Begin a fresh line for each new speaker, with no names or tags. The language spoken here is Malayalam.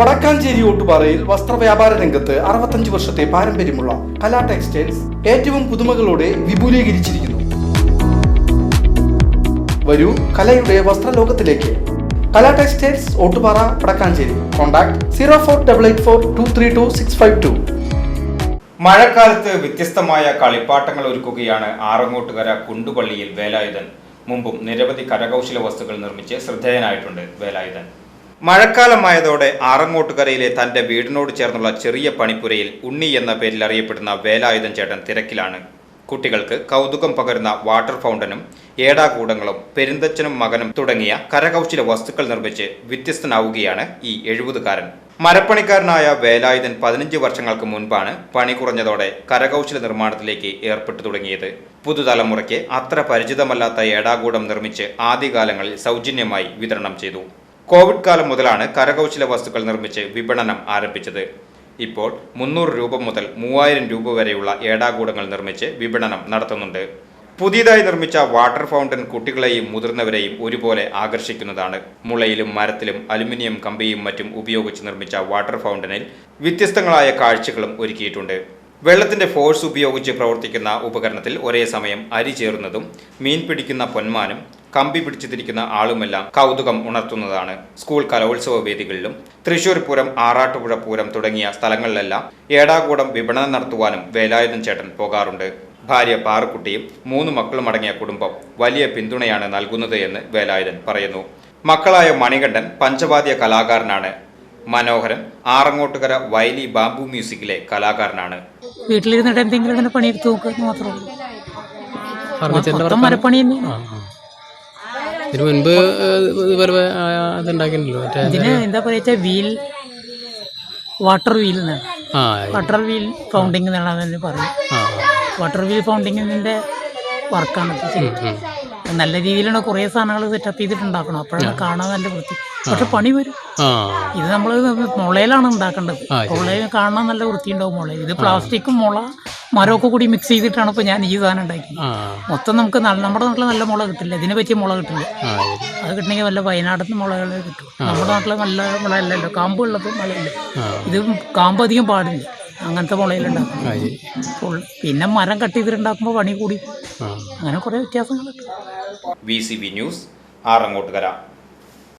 വടക്കാഞ്ചേരി ഓട്ടുപാറയിൽ വസ്ത്രവ്യാപാര രംഗത്ത് അറുപത്തഞ്ച് വർഷത്തെ പാരമ്പര്യമുള്ള കലാ ടെക്സ്റ്റൈൽസ് ഏറ്റവും പുതുമകളോടെ വിപുലീകരിച്ചിരിക്കുന്നു. വരൂ കലയുടെ വസ്ത്രലോകത്തിലേക്ക്. Kala textiles Ottupara Vadakkanchery. Contact zero four double eight four two three two six five two.
മഴക്കാലത്ത് വ്യത്യസ്തമായ കളിപ്പാട്ടങ്ങൾ ഒരുക്കുകയാണ് ആറങ്ങോട്ടുകര കുണ്ടുപള്ളിയിൽ വേലായുധൻ. മുമ്പും നിരവധി കരകൗശല വസ്തുക്കൾ നിർമ്മിച്ച് ശ്രദ്ധേയനായിട്ടുണ്ട് വേലായുധൻ. മഴക്കാലമായതോടെ ആറങ്ങോട്ടുകരയിലെ തന്റെ വീടിനോട് ചേർന്നുള്ള ചെറിയ പണിപ്പുരയിൽ ഉണ്ണി എന്ന പേരിൽ അറിയപ്പെടുന്ന വേലായുധൻ ചേട്ടൻ തിരക്കിലാണ്. കുട്ടികൾക്ക് കൗതുകം പകരുന്ന വാട്ടർ ഫൗണ്ടനും ഏടാകൂടങ്ങളും പെരുന്തച്ഛനും മകനും തുടങ്ങിയ കരകൗശല വസ്തുക്കൾ നിർമ്മിച്ച് വ്യത്യസ്തനാവുകയാണ് ഈ എഴുപതുകാരൻ. മരപ്പണിക്കാരനായ വേലായുധൻ പതിനഞ്ച് വർഷങ്ങൾക്ക് മുൻപാണ് പണി കുറഞ്ഞതോടെ കരകൗശല നിർമ്മാണത്തിലേക്ക് ഏർപ്പെട്ടു തുടങ്ങിയത്. പുതുതലമുറയ്ക്ക് അത്ര പരിചിതമല്ലാത്ത ഏടാകൂടം നിർമ്മിച്ച് ആദ്യകാലങ്ങളിൽ സൗജന്യമായി വിതരണം ചെയ്തു. കോവിഡ് കാലം മുതലാണ് കരകൗശല വസ്തുക്കൾ നിർമ്മിച്ച് വിപണനം ആരംഭിച്ചത്. ഇപ്പോൾ മുന്നൂറ് രൂപ മുതൽ മൂവായിരം രൂപ വരെയുള്ള ഏടാകൂടങ്ങൾ നിർമ്മിച്ച് വിപണനം നടത്തുന്നുണ്ട്. പുതിയതായി നിർമ്മിച്ച വാട്ടർ ഫൗണ്ടൻ കുട്ടികളെയും മുതിർന്നവരെയും ഒരുപോലെ ആകർഷിക്കുന്നതാണ്. മുളയിലും മരത്തിലും അലുമിനിയം കമ്പിയും മറ്റും ഉപയോഗിച്ച് നിർമ്മിച്ച വാട്ടർ ഫൗണ്ടനിൽ വ്യത്യസ്തങ്ങളായ കാഴ്ചകളും ഒരുക്കിയിട്ടുണ്ട്. വെള്ളത്തിന്റെ ഫോഴ്സ് ഉപയോഗിച്ച് പ്രവർത്തിക്കുന്ന ഉപകരണത്തിൽ ഒരേ സമയം അരി ചേർന്നതും മീൻ പിടിക്കുന്ന പൊന്മാനും കമ്പി പിടിച്ചിരിക്കുന്ന ആളുമെല്ലാം കൗതുകം ഉണർത്തുന്നതാണ്. സ്കൂൾ കലോത്സവ വേദികളിലും തൃശൂർ പൂരം ആറാട്ടുപുഴ പൂരം തുടങ്ങിയ സ്ഥലങ്ങളിലെല്ലാം ഏടാകൂടം വിപണനം നടത്തുവാനും വേലായുധൻ ചേട്ടൻ പോകാറുണ്ട്. ഭാര്യ പാറുക്കുട്ടിയും മൂന്ന് മക്കളും അടങ്ങിയ കുടുംബം വലിയ പിന്തുണയാണ് നൽകുന്നത് എന്ന് വേലായുധൻ പറയുന്നു. മക്കളായ മണികണ്ഠൻ പഞ്ചവാദ്യ കലാകാരനാണ്. മനോഹരൻ ആറങ്ങോട്ടുകര വയലി ബാംബു മ്യൂസിക്കിലെ കലാകാരനാണ്.
വീട്ടിലിരുന്നിട്ട് എന്തെങ്കിലും ഇങ്ങനെ പണിയെടുത്ത് നോക്കുക മാത്രമേ ഉള്ളൂ. മരപ്പണി തന്നെയാണ്
മുൻപ്
ഇതിന് എന്താ പറയുക വീൽ വാട്ടർ വീൽ എന്നാണ് വാട്ടർ വീൽ ഫൗണ്ടിങ് എന്നാണ് അതിന് പറയും വാട്ടർ വീൽ ഫൗണ്ടിങ്ങിന്റെ വർക്കാണ് ഇത് ചെയ്യുന്നത്. നല്ല രീതിയിലാണ് കുറേ സാധനങ്ങൾ സെറ്റപ്പ് ചെയ്തിട്ടുണ്ടാക്കണം. അപ്പോഴാണ് കാണാൻ നല്ല വൃത്തി. പക്ഷെ പണി വരും. ഇത് നമ്മൾ മുളയിലാണ് ഉണ്ടാക്കേണ്ടത്. മുളയിൽ കാണാൻ നല്ല വൃത്തി ഉണ്ടാവും മുള. ഇത് പ്ലാസ്റ്റിക്കും മുള മരമൊക്കെ കൂടി മിക്സ് ചെയ്തിട്ടാണ് ഇപ്പോൾ ഞാൻ ഈ സാധനം ഉണ്ടാക്കി മൊത്തം നമുക്ക് നമ്മുടെ നാട്ടിൽ നല്ല മുള കിട്ടില്ല. ഇതിനെ പറ്റിയ മുള കിട്ടില്ല. അത് കിട്ടണമെങ്കിൽ നല്ല വയനാട്ടിൽ മുളകൾ കിട്ടും. നമ്മുടെ നാട്ടിൽ നല്ല മുള അല്ലല്ലോ കാമ്പ് ഉള്ളത് മുളയില്ല ഇത് കാമ്പ് അധികം പാടില്ല. അങ്ങനത്തെ മുളയിലുണ്ടാക്കും ഫുൾ പിന്നെ മരം കട്ട് ചെയ്തിട്ടുണ്ടാക്കുമ്പോൾ പണി കൂടി. അങ്ങനെ കുറേ വ്യത്യാസങ്ങളുണ്ട്
V C B news Arangottukara.